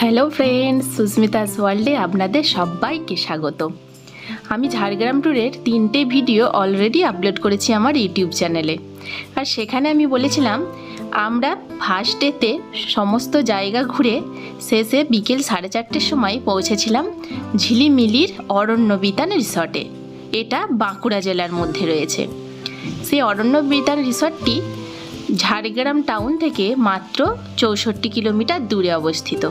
Hello friends Susmita's ওয়ার্ল্ডে আপনাদের সবাইকে স্বাগত। আমি ঝাড়গ্রাম ট্যুরের তিনটে ভিডিও অলরেডি আপলোড করেছি আমার ইউটিউব চ্যানেলে। আর সেখানে আমি বলেছিলাম, আমরা ফার্স্ট ডেতে সমস্ত জায়গা ঘুরে শেষে বিকেল সাড়ে চারটের সময় পৌঁছেছিলাম ঝিলিমিলির অরণ্য বিতান রিসর্টে। এটা বাঁকুড়া জেলার মধ্যে রয়েছে। সেই অরণ্য বিতান রিসর্টটি ঝাড়গ্রাম টাউন থেকে মাত্র চৌষট্টি কিলোমিটার দূরে অবস্থিত।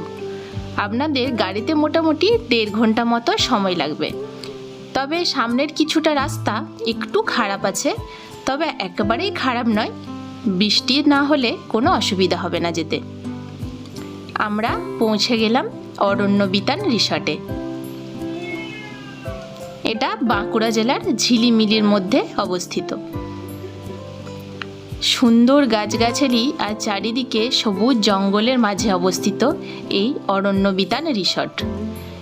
আপনাদের গাড়িতে মোটামুটি দেড় ঘণ্টা মতো সময় লাগবে। তবে সামনের কিছুটা রাস্তা একটু খারাপ আছে, তবে একেবারেই খারাপ নয়। বৃষ্টি না হলে কোনো অসুবিধা হবে না যেতে। আমরা পৌঁছে গেলাম অরণ্য বিতান রিসর্টে। এটা বাঁকুড়া জেলার ঝিলিমিলির মধ্যে অবস্থিত। সুন্দর গাছগাছালি আর চারিদিকে সবুজ জঙ্গলের মাঝে অবস্থিত এই অরণ্য বিতান রিসর্ট।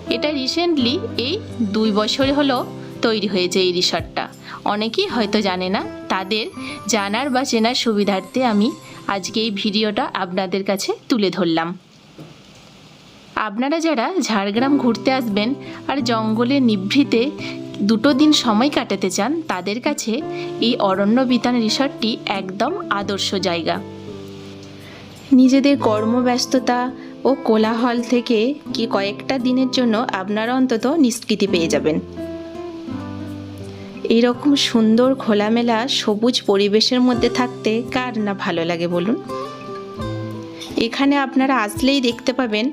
এটা রিসেন্টলি এই দুই বছর হলো তৈরি হয়েছে এই রিসর্টটা। অনেকেই হয়তো জানে না, তাদের জানার বা চেনার সুবিধার্থে আমি আজকে এই ভিডিওটা আপনাদের কাছে তুলে ধরলাম। আপনারা যারা ঝাড়গ্রাম ঘুরতে আসবেন আর জঙ্গলে নিভৃতে দুটো দিন সময় কাটাতে চান, তাদের কাছে এই অরণ্য বিতান রিসর্টটি একদম আদর্শ জায়গা। নিজেদের কর্মব্যস্ততা ও কোলাহল থেকে কি কয়েকটা দিনের জন্য আপনারা অন্তত নিষ্কৃতি পেয়ে যাবেন। এইরকম সুন্দর খোলামেলা সবুজ পরিবেশের মধ্যে থাকতে কার না ভালো লাগে বলুন? এখানে আপনারা আসলেই দেখতে পাবেন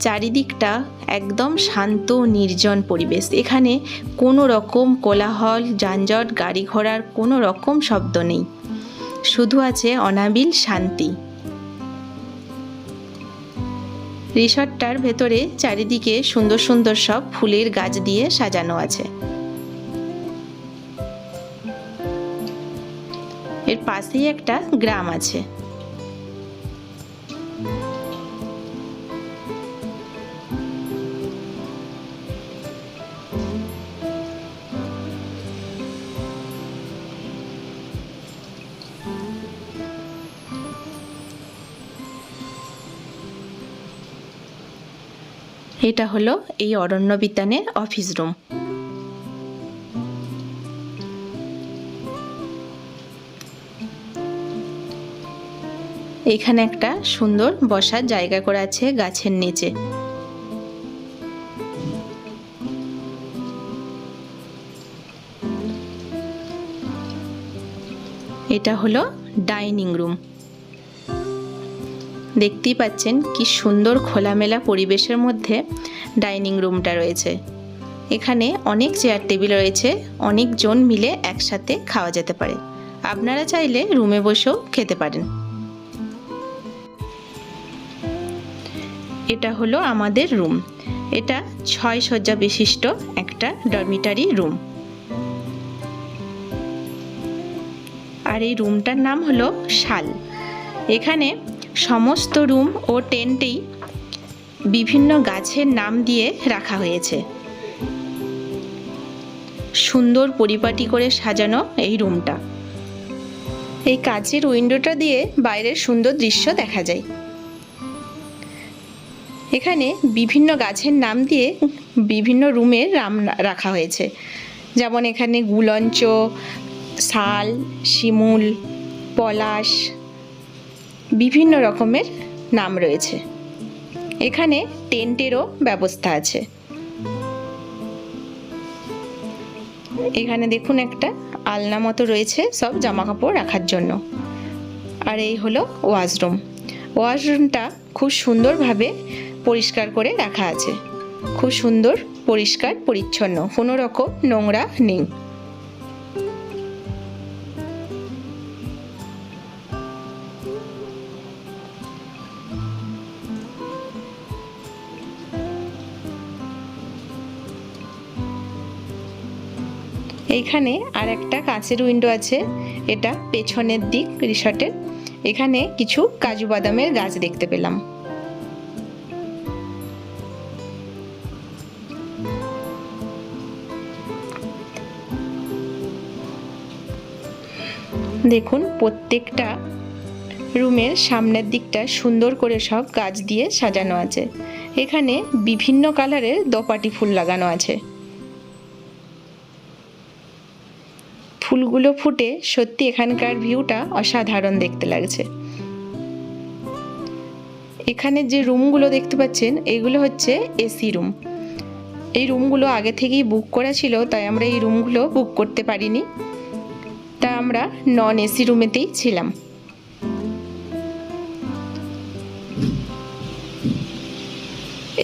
চারিদিকটা একদম শান্ত নির্জন পরিবেশ। এখানে কোনো রকম কোলাহল, যানজট, গাড়ি ঘোড়ার কোনো রকম শব্দ নেই। শুধু আছে অনাবিল শান্তি। রিসর্টটার ভেতরে চারিদিকে সুন্দর সুন্দর সব ফুলের গাছ দিয়ে সাজানো আছে। এর পাশেই একটা গ্রাম আছে। এটা হলো এই অরণ্য বিতানের অফিস রুম। এখানে একটা সুন্দর বসার জায়গা করে আছে গাছের নিচে। এটা হলো ডাইনিং রুম। দেখতেই পাচ্ছেন কি সুন্দর খোলামেলা পরিবেশের মধ্যে ডাইনিং রুমটা রয়েছে। এখানে অনেক চেয়ার টেবিল রয়েছে, অনেকজন মিলে একসাথে খাওয়া যেতে পারে। আপনারা চাইলে রুমে বসেও খেতে পারেন। এটা হলো আমাদের রুম। এটা ছয় শয্যা বিশিষ্ট একটা ডরমিটারি রুম। আর এই রুমটার নাম হলো শাল। এখানে সমস্ত রুম ও টেন্টেই বিভিন্ন গাছের নাম দিয়ে রাখা হয়েছে। সুন্দর পরিপাটি করে সাজানো এই রুমটা। এই কাচের উইন্ডোটা দিয়ে বাইরের সুন্দর দৃশ্য দেখা যায়। এখানে বিভিন্ন গাছের নাম দিয়ে বিভিন্ন রুমের নাম রাখা হয়েছে। যেমন এখানে গুলঞ্চ, শাল, শিমুল, পলাশ বিভিন্ন রকমের নাম রয়েছে। এখানে টেন্টেরও ব্যবস্থা আছে। এখানে দেখুন একটা আলনা মতো রয়েছে, সব জামা কাপড় রাখার জন্য। আর এই হলো ওয়াশরুম। ওয়াশরুমটা খুব সুন্দরভাবে পরিষ্কার করে রাখা আছে। খুব সুন্দর, পরিষ্কার, পরিচ্ছন্ন, কোনো রকম নোংরা নেই। এইখানে আর একটা কাঁচের উইন্ডো আছে। এটা পেছনের দিক রিসর্টের এখানে কিছু কাজু বাদামের গাছ দেখতে পেলাম। দেখুন, প্রত্যেকটা রুমের সামনের দিকটা সুন্দর করে সব গাছ দিয়ে সাজানো আছে। এখানে বিভিন্ন কালারের দোপাটি ফুল লাগানো আছে। ফুলগুলো ফুটে সত্যি এখানকার ভিউটা অসাধারণ দেখতে লাগছে। এখানে যে রুমগুলো দেখতে পাচ্ছেন, এগুলো হচ্ছে এসি রুম। এই রুমগুলো আগে থেকেই বুক করা ছিল, তাই আমরা এই রুমগুলো বুক করতে পারিনি। তা আমরা নন এসি রুমেতেই ছিলাম।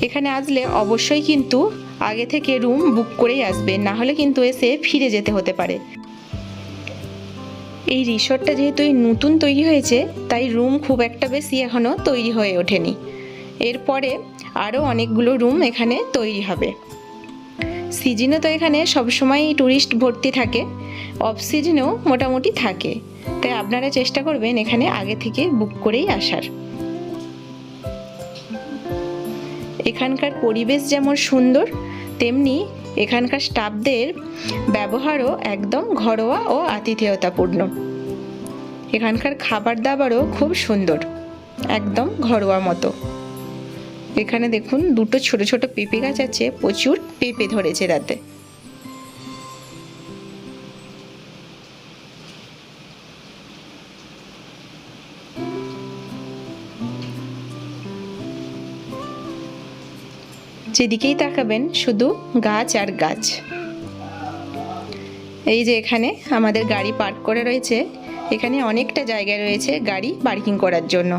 এখানে আসলে অবশ্যই কিন্তু আগে থেকে রুম বুক করেই আসবে, না হলে কিন্তু এসে ফিরে যেতে হতে পারে। এই রিসর্টটা যেহেতু এই নতুন তৈরি হয়েছে, তাই রুম খুব একটা বেশি এখনও তৈরি হয়ে ওঠেনি। এরপরে আরও অনেকগুলো রুম এখানে তৈরি হবে। সিজনে তো এখানে সবসময় ট্যুরিস্ট ভর্তি থাকে অফ সিজনেও মোটামুটি থাকে। তাই আপনারা চেষ্টা করবেন এখানে আগে থেকে বুক করেই আসার। এখানকার পরিবেশ যেমন সুন্দর, তেমনি এখানকার স্টাফদের ব্যবহারও একদম ঘরোয়া ও আতিথেয়তাপূর্ণ। এখানকার খাবার দাবারও খুব সুন্দর, একদম ঘরোয়া মতো। এখানে দেখুন দুটো ছোট ছোট পেঁপে গাছ আছে, প্রচুর পেঁপে ধরেছে তাতে। যেদিকেই তাকাবেন, শুধু গাছ আর গাছ। এই যে এখানে আমাদের গাড়ি পার্ক করে রয়েছে, এখানে অনেকটা জায়গা রয়েছে গাড়ি পার্কিং করার জন্য।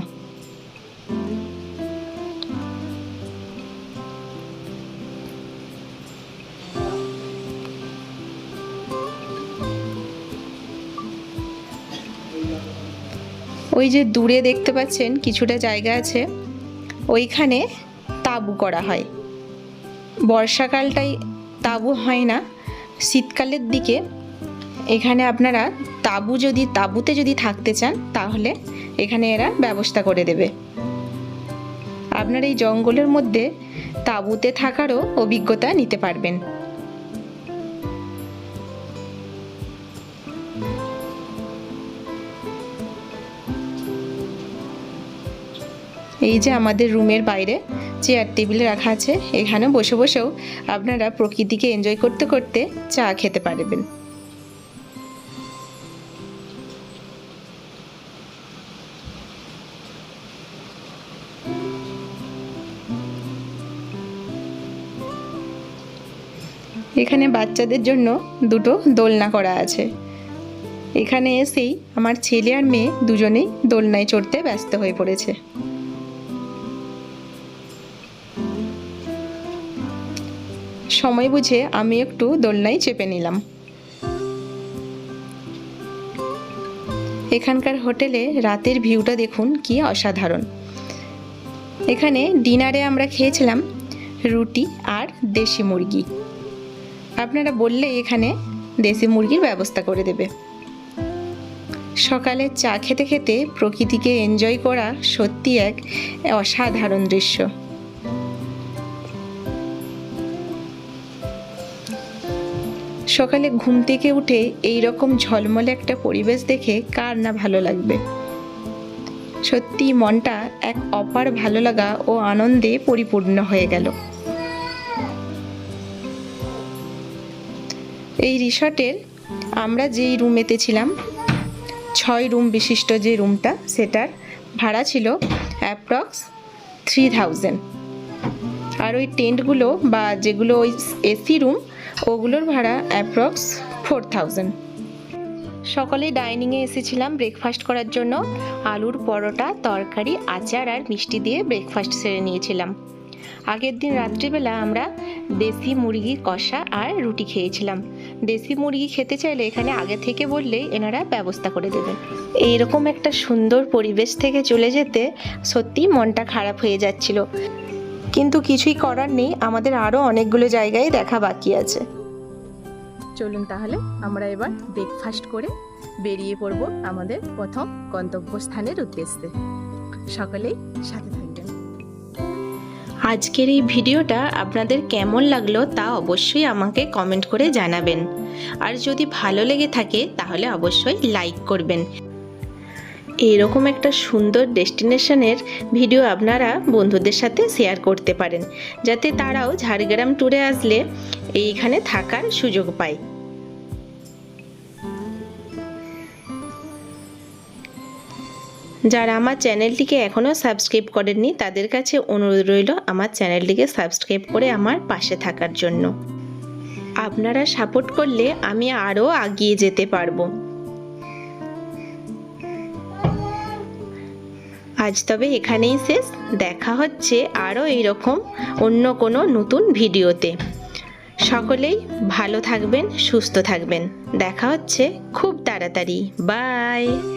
ওই যে দূরে দেখতে পাচ্ছেন, কিছুটা জায়গা আছে। ওইখানে তাঁবু করা হয়। বর্ষাকালটাই তাঁবু হয় না। শীতকালের দিকে এখানে আপনারা তাঁবু যদি, তাঁবুতে যদি থাকতে চান, তাহলে এখানে এরা ব্যবস্থা করে দেবে। আপনার এই জঙ্গলের মধ্যে তাঁবুতে থাকারও অভিজ্ঞতা নিতে পারবেন। এই যে আমাদের রুমের বাইরে চেয়ার টেবিল রাখা আছে। এখানে বসে বসেও আপনারা প্রকৃতিকে এনজয় করতে করতে চা খেতে পারবেন। এখানে বাচ্চাদের জন্য দুটো দোলনা করা আছে। এখানে এসেই আমার ছেলে আর মেয়ে দুজনেই দোলনায় চড়তে ব্যস্ত হয়ে পড়েছে। সময় বুঝে আমি একটু দোলনায় চেপে নিলাম। এখানকার হোটেলে রাতের ভিউটা দেখুন কি অসাধারণ। এখানে ডিনারে আমরা খেয়েছিলাম রুটি আর দেশি মুরগি। আপনারা বললে এখানে দেশি মুরগির ব্যবস্থা করে দেবে। সকালে চা খেতে খেতে প্রকৃতিকে এনজয় করা সত্যি এক অসাধারণ দৃশ্য। সকালে ঘুম থেকে উঠে এই রকম ঝলমলে একটা পরিবেশ দেখে কার না ভালো লাগবে। সত্যি মনটা এক অপার ভালো লাগা ও আনন্দে পরিপূর্ণ হয়ে গেল। এই রিসর্টের আমরা যেই রুমেতে ছিলাম, ছয় রুম বিশিষ্ট যে রুমটা, সেটার ভাড়া ছিল অ্যাপ্রক্স থ্রি থাউজেন্ড আর ওই টেন্টগুলো বা যেগুলো ওই এসি রুম ওগুলোর ভাড়া অ্যাপ্রক্স ফোর থাউজেন্ড। সকলেই ডাইনিংয়ে এসেছিলাম ব্রেকফাস্ট করার জন্য। আলুর পরোটা, তরকারি, আচার আর মিষ্টি দিয়ে ব্রেকফাস্ট সেরে নিয়েছিলাম। আগের দিন রাত্রিবেলা আমরা দেশি মুরগি, কষা আর রুটি খেয়েছিলাম। দেশি মুরগি খেতে চাইলে এখানে আগে থেকে বললেই এনারা ব্যবস্থা করে দেবেন এইরকম একটা সুন্দর পরিবেশ থেকে চলে যেতে সত্যি মনটা খারাপ হয়ে যাচ্ছিল। কিন্তু কিছুই করার নেই আমাদের আরও অনেকগুলো জায়গায় দেখা বাকি আছে। চলুন তাহলে আমরা এবার ব্রেকফাস্ট করে বেরিয়ে পড়ব আমাদের প্রথম গন্তব্যস্থানের উদ্দেশ্যে। সকলেই সাথে থাকবেন। আজকের এই ভিডিওটা আপনাদের কেমন লাগল তা অবশ্যই আমাকে কমেন্ট করে জানাবেন। আর যদি ভালো লেগে থাকে তাহলে অবশ্যই লাইক করবেন। এইরকম একটা সুন্দর ডেস্টিনেশনের ভিডিও আপনারা বন্ধুদের সাথে শেয়ার করতে পারেন, যাতে তারাও ঝাড়গ্রাম ট্যুরে আসলে এইখানে থাকার সুযোগ পায়। যারা আমার চ্যানেলটিকে এখনও সাবস্ক্রাইব করেননি, তাদের কাছে অনুরোধ রইল আমার চ্যানেলটিকে সাবস্ক্রাইব করে আমার পাশে থাকার জন্য। আপনারা সাপোর্ট করলে আমি আরও এগিয়ে যেতে পারব। আজ তবে এখানেই শেষ। দেখা হচ্ছে আরও এইরকম অন্য কোনো নতুন ভিডিওতে। সকলেই ভালো থাকবেন, সুস্থ থাকবেন। দেখা হচ্ছে খুব তাড়াতাড়ি। বাই!